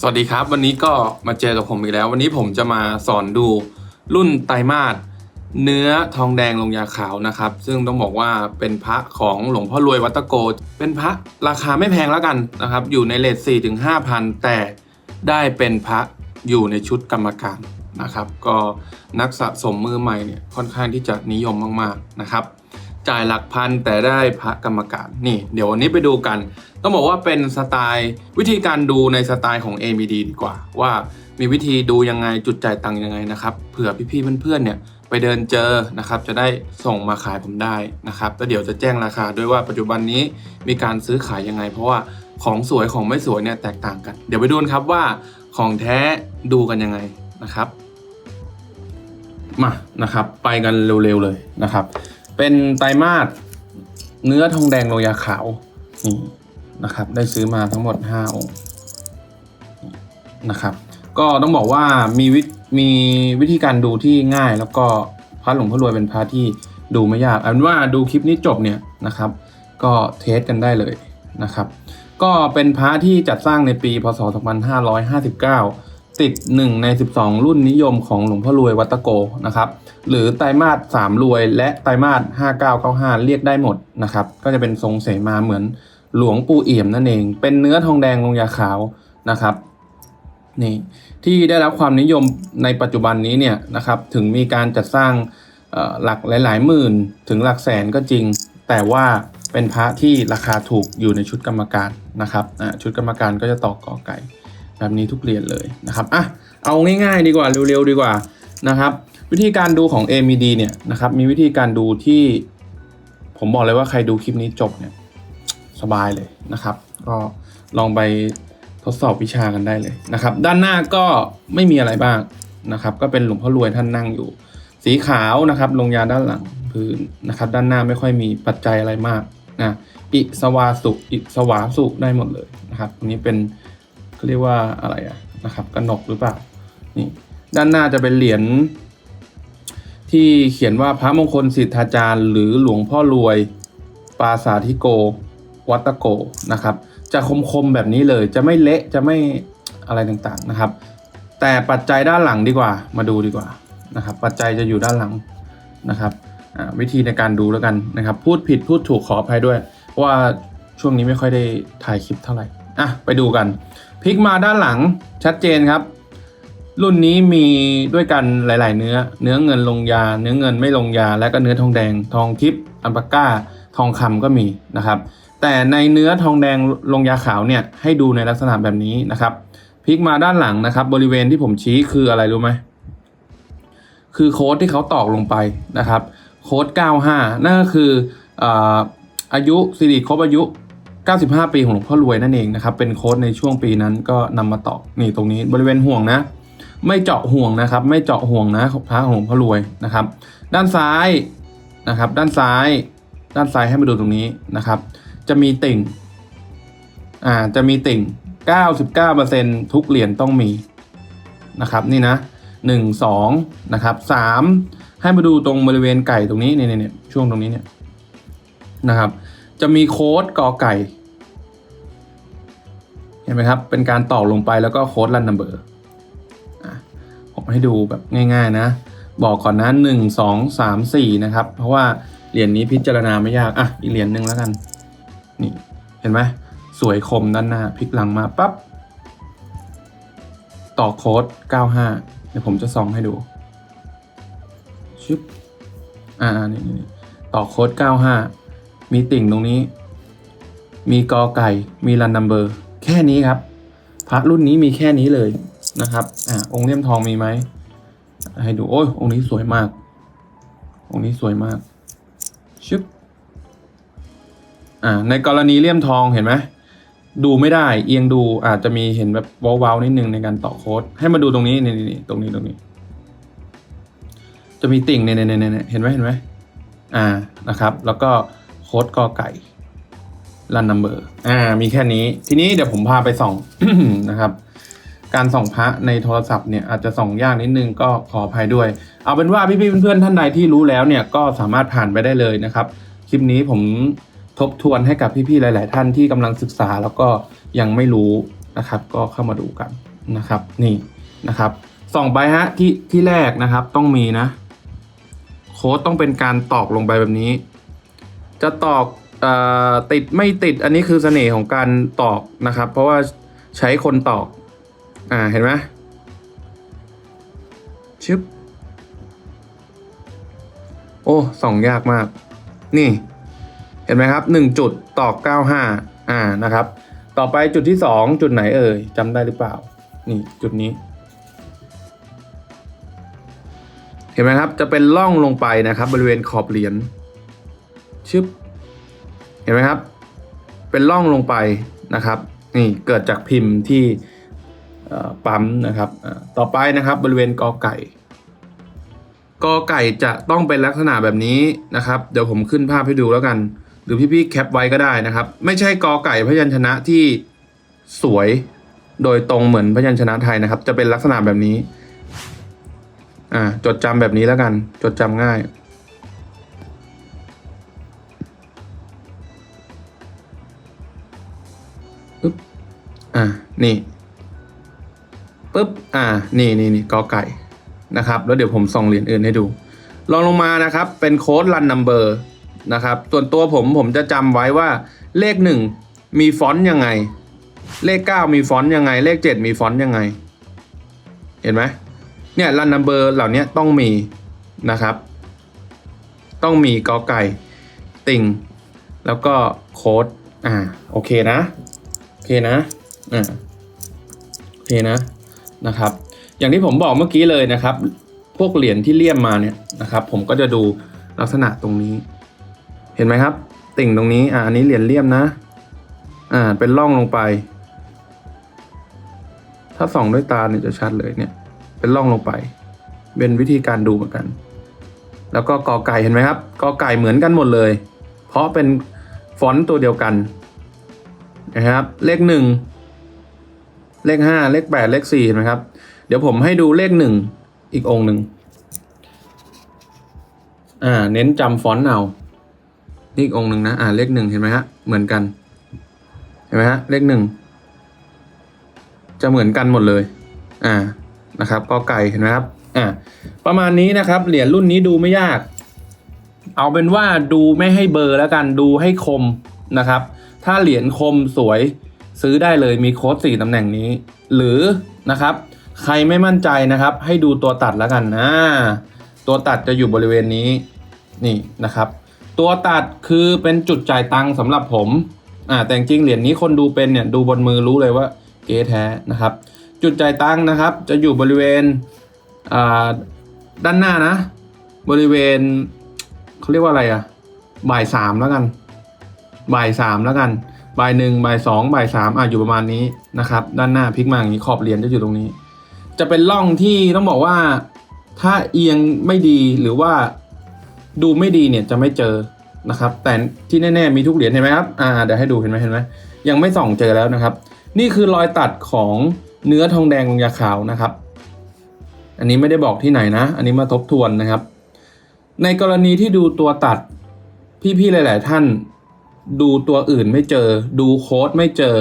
สวัสดีครับ วันนี้ก็มาเจอกับผมอีกแล้ว วันนี้ผมจะมาสอนดูรุ่นไตรมาสเนื้อทองแดงลงยาขาวนะครับ ซึ่งต้องบอกว่าเป็นพระของหลวงพ่อรวยวัตะโก เป็นพระราคาไม่แพงแล้วกันนะครับ อยู่ในเลท4ถึง5,000แต่ได้เป็นพระอยู่ในชุดกรรมการนะครับ ก็นักสะสมมือใหม่เนี่ยค่อนข้างที่จะนิยมมากๆนะครับ จ่ายหลักพันแต่ได้พระกรรมการนี่ เดี๋ยววันนี้ไปดูกัน ต้องบอกว่าเป็นสไตล์วิธีการดูในสไตล์ของ ABD ดีกว่า ว่ามีวิธีดูยังไงจุดจ่ายตังค์ยังไงนะครับเผื่อพี่ๆเพื่อนๆเนี่ยไปเดินเจอนะครับจะได้ส่งมาขายผมได้นะครับแล้วเดี๋ยวจะแจ้งราคาด้วยว่าปัจจุบันนี้มีการซื้อขายยังไง เพราะว่าของสวยของไม่สวยเนี่ยแตกต่างกัน เดี๋ยวไปดูนครับว่าของแท้ดูกันยังไงนะครับมานะครับ ไปกันเร็วๆเลยนะครับ เป็นไตรมาสเนื้อทองแดงโลยาขาวนี่นะครับ ได้ซื้อมาทั้งหมด 5 องค์นะครับ ก็ต้องบอกว่ามีวิมีวิธีการดูที่ง่าย แล้วก็พระหลวงพ่อรวยเป็นพระที่ดูไม่ยากเอาเป็นว่าดูคลิปนี้จบเนี่ยนะครับ ก็เทสกันได้เลยนะครับ ก็เป็นพระที่จัดสร้างในปีพศ 2559 ติด 1 ใน 12 รุ่นนิยมของหลวงพ่อรวยวัตะโกนะครับหรือไตรมาส3รวย และไตรมาส5995 เรียกได้หมดนะครับก็จะเป็นทรงเสมาเหมือนหลวงปู่เอี่ยมนั่นเอง เป็นเนื้อทองแดงลงยาขาวนะครับนี่ที่ได้รับความนิยมในปัจจุบันนี้เนี่ยนะครับถึงมีการจัดสร้างหลักหลายๆหมื่นถึงหลักแสนก็จริง แต่ว่าเป็นพระที่ราคาถูกอยู่ในชุดกรรมการนะครับชุดกรรมการก็จะตอกกอไก่ แบบนี้ทุกเรียญเลยนะครับอะเอาง่ายๆดีกว่าเร็วๆดีกว่านะครับ วิธีการดูของ AMD เนี่ยนะครับมีวิธีการดูที่ ผมบอกเลยว่าใครดูคลิปนี้จบเนี่ยสบายเลยนะครับ ก็ลองไปทดสอบวิชากันได้เลยนะครับ ด้านหน้าก็ไม่มีอะไรบ้างนะครับ ก็เป็นหลวงพ่อรวยท่านนั่งอยู่ สีขาวนะครับ ลงยาด้านหลังพื้นนะครับ ด้านหน้าไม่ค่อยมีปัจจัยอะไรมากนะอิสวาสุอิสวาสุได้หมดเลยนะครับอันนี้เป็น เขาเรียกว่าอะไรอะนะครับกระหนกหรือเปล่านี่ด้านหน้าจะเป็นเหรียญที่เขียนว่าพระมงคลสิทธาจารย์ หรือหลวงพ่อรวยปาสาธิโก วัตโกนะครับ จะคมๆแบบนี้เลยจะไม่เละจะไม่อะไรต่างๆนะครับ แต่ปัจจัยด้านหลังดีกว่า มาดูดีกว่านะครับ ปัจจัยจะอยู่ด้านหลังนะครับอ่าวิธีในการดูแล้วกันนะครับ พูดผิดพูดถูกขออภัยด้วย เพราะว่าช่วงนี้ไม่ค่อยได้ถ่ายคลิปเท่าไหร่อะไปดูกัน ลิกมาด้านหลังชัดเจนครับ รุ่นนี้มีด้วยกันหลาย ๆ เนื้อ เนื้อเงินลงยา เนื้อเงินไม่ลงยา และก็เนื้อทองแดง ทองทิพย์อัลปาก้า ทองคำก็มีนะครับ แต่ในเนื้อทองแดงลงยาขาวเนี่ยให้ดูในลักษณะแบบนี้นะครับพลิกมาด้านหลังนะครับ บริเวณที่ผมชี้คืออะไรรู้ไหมคือโค้ดที่เขาตอกลงไปนะครับ โค้ด95 นั่นก็คืออาอายุสิริครบอายุ 95 ปีของหลวงพ่อรวยนั่นเองนะครับ เป็นโค้ดในช่วงปีนั้นก็นำมาตอกนี่ตรงนี้บริเวณห่วงนะ ไม่เจาะห่วงนะครับ ไม่เจาะห่วงนะของพระของหลวงพ่อรวยนะครับ ด้านซ้ายนะครับ ด้านซ้าย ด้านซ้ายให้มาดูตรงนี้นะครับ จะมีติ่งอ่าจะมีติ่ง 99%ทุกเหรียญต้องมีนะครับ นี่นะหนึ่งสองนะครับสามให้มาดูตรงบริเวณไก่ตรงนี้เนี่ยเนี่ยช่วงตรงนี้เนี่ยนะครับจะมีโค้ดกอไก่ เห็นไหมครับ เป็นการต่อลงไปแล้วก็โค้ดรันนัมเบอร์ผมให้ดูแบบง่ายๆนะ บอกก่อนนะหนึ่งสองสามสี่นะครับ เพราะว่าเหรียญนี้พิจารณาไม่ยาก อะ อีกเหรียญหนึ่งแล้วกัน นี่ เห็นไหมสวยคมด้านหน้าพลิกหลังมาปั๊บต่อโค้ด 95 เดี๋ยวผมจะส่องให้ดูชึบอ่านี่นี่นี่ต่อโค้ด 95 มีติ่งตรงนี้ มีกอไก่ มีรันนัมเบอร์ แค่นี้ครับ พระรุ่นนี้มีแค่นี้เลยนะครับ อ่าองค์เลี่ยมทองมีไหมให้ดูโอ้ยองค์นี้สวยมาก องค์นี้สวยมากชึบอ่า ในกรณีเลี่ยมทองเห็นไหมดูไม่ได้ เอียงดูอาจจะมีเห็นแบบว้าวๆนิดนึงในการต่อโค้ดให้มาดูตรงนี้นี่นี่ตรงนี้ตรงนี้ จะมีติ่งเนี่ยเนี่ยเนี่ยเห็นไหมเห็นไหมอ่านะครับ แล้วก็โค้ดกอไก่ รันนัมเบอร์อ่ามีแค่นี้ ทีนี้เดี๋ยวผมพาไปส่องนะครับ การส่องพระในโทรศัพท์เนี่ยอาจจะส่องยากนิดนึงก็ขออภัยด้วย เอาเป็นว่าพี่ๆเพื่อนๆท่านใดที่รู้แล้วเนี่ยก็สามารถผ่านไปได้เลยนะครับ คลิปนี้ผมทบทวนให้กับพี่ๆหลาย ๆ ท่านที่กำลังศึกษาแล้วก็ยังไม่รู้นะครับ ก็เข้ามาดูกันนะครับ นี่นะครับส่องไปฮะที่ที่แรกนะครับต้องมีนะ โค้ดต้องเป็นการตอกลงไปแบบนี้ จะตอก ติดไม่ติดอันนี้คือเสน่ห์ของการตอกนะครับ เพราะว่าใช้คนตอกอ่าเห็นไหมชึบโอ้สองยากมาก นี่ เห็นไหมครับหนึ่งจุดตอกเก้าห้าอ่านะครับ ต่อไปจุดที่สองจุดไหนเอ่ยจำได้หรือเปล่า นี่จุดนี้ เห็นไหมครับจะเป็นร่องลงไปนะครับ บริเวณขอบเหรียญชึบ เห็นไหมครับ เป็นร่องลงไปนะครับ นี่เกิดจากพิมพ์ที่ปั๊มนะครับ ต่อไปนะครับบริเวณกอไก่ กอไก่จะต้องเป็นลักษณะแบบนี้นะครับ เดี๋ยวผมขึ้นภาพให้ดูแล้วกัน หรือพี่ๆแคปไว้ก็ได้นะครับ ไม่ใช่กอไก่พยัญชนะที่สวยโดยตรงเหมือนพยัญชนะไทยนะครับ จะเป็นลักษณะแบบนี้ อ่าจดจำแบบนี้แล้วกัน จดจำง่าย ปึ๊บอ่านี่ปึ๊บอ่านี่นี่นี่กอไก่นะครับ แล้วเดี๋ยวผมส่องเหรียญอื่นให้ดู ลองลงมานะครับ เป็นโค้ดรันนัมเบอร์นะครับ ส่วนตัวผมผมจะจำไว้ว่าเลขหนึ่งมีฟอนต์ยังไง เลขเก้ามีฟอนต์ยังไง เลขเจ็ดมีฟอนต์ยังไง เห็นไหมเนี่ยรันนัมเบอร์เหล่านี้ต้องมีนะครับ ต้องมีกอไก่ติ่ง แล้วก็โค้ดอ่าโอเคนะ เคนะอ่าโอเคนะนะครับ อย่างที่ผมบอกเมื่อกี้เลยนะครับ พวกเหรียญที่เลี่ยมมาเนี่ยนะครับ ผมก็จะดูลักษณะตรงนี้ เห็นไหมครับ ติ่งตรงนี้อ่าอันนี้เหรียญเลี่ยมนะ อ่า เป็นร่องลงไป ถ้าส่องด้วยตาเนี่ยจะชัดเลยเนี่ย เป็นร่องลงไป เป็นวิธีการดูเหมือนกัน แล้วก็กอไก่เห็นไหมครับกอไก่เหมือนกันหมดเลย เพราะเป็นฟอนต์ตัวเดียวกัน นะครับ เลขหนึ่งเลขห้าเลขแปดเลขสี่เห็นไหมครับ เดี๋ยวผมให้ดูเลขหนึ่งอีกองหนึ่งอ่า เน้นจำฟอนต์เอานี่อีกองหนึ่งนะ อ่าเลขหนึ่งเห็นไหมฮะเหมือนกัน เห็นไหมฮะเลขหนึ่งจะเหมือนกันหมดเลย อ่านะครับกอไก่เห็นไหมครับ อ่าประมาณนี้นะครับ เหรียญรุ่นนี้ดูไม่ยาก เอาเป็นว่าดูไม่ให้เบอร์แล้วกันดูให้คมนะครับ ถ้าเหรียญคมสวยซื้อได้เลยมีโค้ดสี่ตำแหน่งนี้ หรือนะครับ ใครไม่มั่นใจนะครับ ให้ดูตัวตัดแล้วกันนะตัวตัดจะอยู่บริเวณนี้นี่นะครับ ตัวตัดคือเป็นจุดจ่ายตังค์สำหรับผมอ่าแต่จริงเหรียญนี้คนดูเป็นเนี่ยดูบนมือรู้เลยว่าเก๊แท้นะครับ จุดจ่ายตังค์นะครับ จะอยู่บริเวณอ่าด้านหน้านะ บริเวณเขาเรียกว่าอะไรอะบ่ายสามแล้วกัน บ่ายสามแล้วกันบ่ายหนึ่งบ่ายสองบ่ายสามอะอยู่ประมาณนี้นะครับ ด้านหน้าพลิกมาอย่างนี้ขอบเหรียญจะอยู่ตรงนี้ จะเป็นร่องที่ต้องบอกว่า ถ้าเอียงไม่ดีหรือว่าดูไม่ดีเนี่ยจะไม่เจอนะครับ แต่ที่แน่ๆมีทุกเหรียญเห็นไหมครับอ่าเดี๋ยวให้ดูเห็นไหมเห็นไหมยังไม่ส่องเจอแล้วนะครับ นี่คือรอยตัดของเนื้อทองแดงลงยาขาวนะครับ อันนี้ไม่ได้บอกที่ไหนนะ อันนี้มาทบทวนนะครับ ในกรณีที่ดูตัวตัดพี่ๆหลาย ๆ ท่าน ดูตัวอื่นไม่เจอ ดูโค้ดไม่เจอ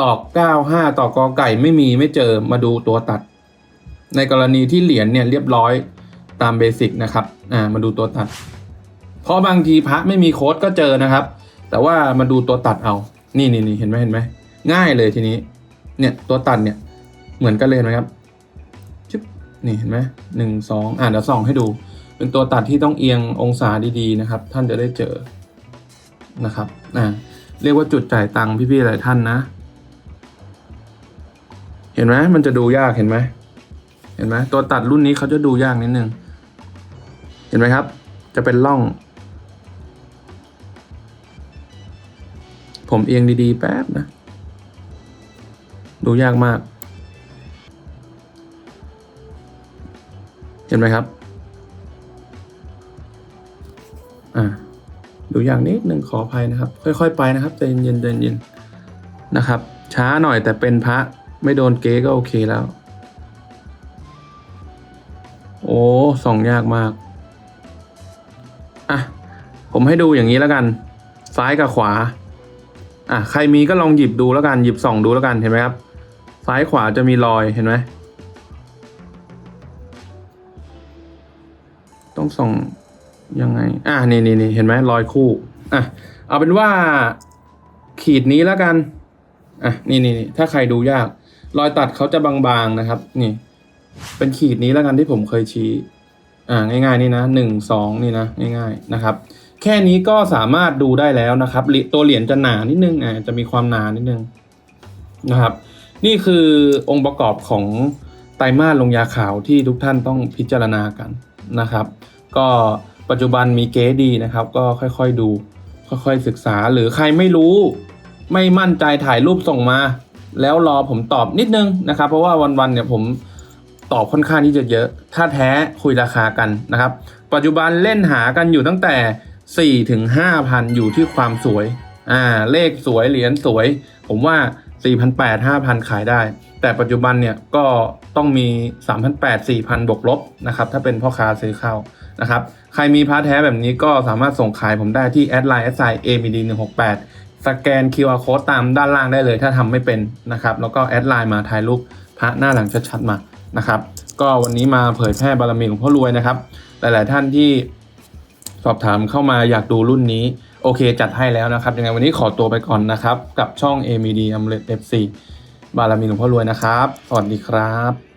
ตอก 95 ตอกกอไก่ไม่มีไม่เจอมาดูตัวตัด ในกรณีที่เหรียญเนี่ยเรียบร้อยตามเบสิกนะครับอ่ามาดูตัวตัด เพราะบางทีพระไม่มีโค้ดก็เจอนะครับ แต่ว่ามาดูตัวตัดเอา นี่นี่นี่เห็นไหมเห็นไหมง่ายเลยทีนี้ เนี่ยตัวตัดเนี่ยเหมือนกันเลยเห็นไหมครับชึบนี่เห็นไหมหนึ่งสองอ่าเดี๋ยวส่องให้ดู เป็นตัวตัดที่ต้องเอียงองศาดีๆนะครับ ท่านจะได้เจอ นะครับอ่าเรียกว่าจุดจ่ายตังค์พี่ๆหลายท่านนะ เห็นไหมมันจะดูยากเห็นไหมเห็นไหมตัวตัดรุ่นนี้เขาจะดูยากนิดนึง เห็นไหมครับ จะเป็นร่อง ผมเอียงดีๆ แป๊บนะ ดูยากมาก เห็นไหมครับ อ่า ดูยากนิดนึงขออภัยนะครับ ค่อย ๆ ไปนะครับใจเย็นๆใจเย็นๆนะครับ ช้าหน่อยแต่เป็นพระไม่โดนเก๊ก็โอเคแล้ว โอ้ส่องยากมาก อะ ผมให้ดูอย่างนี้แล้วกัน ซ้ายกับขวา อะ ใครมีก็ลองหยิบดูแล้วกัน หยิบส่องดูแล้วกันเห็นไหมครับ ซ้ายขวาจะมีรอยเห็นไหมต้องส่อง ยังไง อะนี่นี่นี่เห็นไหมรอยคู่ อะ เอาเป็นว่า ขีดนี้แล้วกัน อะ นี่นี่นี่ถ้าใครดูยาก รอยตัดเขาจะบางๆนะครับ นี่ เป็นขีดนี้แล้วกันที่ผมเคยชี้ อ่า ง่าย ๆ นี่นะหนึ่งสองนี่นะง่าย ๆนะครับ แค่นี้ก็สามารถดูได้แล้วนะครับ ตัวเหรียญจะหนานิดนึง อ่าจะมีความหนานิดนึงนะครับ นี่คือองค์ประกอบของไตรมาสลงยาขาวที่ทุกท่านต้องพิจารณากันนะครับ ก็ ปัจจุบันมีเก๊ดีนะครับ ก็ค่อยๆดู ค่อยๆศึกษาหรือใครไม่รู้ ไม่มั่นใจถ่ายรูปส่งมา แล้วรอผมตอบนิดนึงนะครับ เพราะว่าวันๆเนี่ยผมตอบค่อนข้างที่จะเยอะ ถ้าแท้คุยราคากันนะครับ ปัจจุบันเล่นหากันอยู่ตั้งแต่ 4 ถึง 5,000 อยู่ที่ความสวย อ่า เลขสวยเหรียญสวย ผมว่า 4,800 5,000 ขายได้ แต่ปัจจุบันเนี่ยก็ต้องมี 3,800 4,000 บวกลบนะครับ ถ้าเป็นพ่อค้าซื้อเข้า นะครับ ใครมีพาร์ทแท้แบบนี้ก็สามารถส่งขายผมได้ที่แอดไลน์ s i a m d 1 6 8สแกน QR code ตามด้านล่างได้เลยถ้าทำไม่เป็นนะครับ แล้วก็แอดไลน์มาถ่ายรูปพระหน้าหลังชัดๆมานะครับ ก็วันนี้มาเผยแพร่บารมีของพ่อรวยนะครับ หลายๆท่านที่สอบถามเข้ามาอยากดูรุ่นนี้ โอเคจัดให้แล้วนะครับยังไงวันนี้ขอตัวไปก่อนนะครับ กับช่อง a m d a m l e t FC บารมีของพ่อรวยนะครับ สวัสดีครับ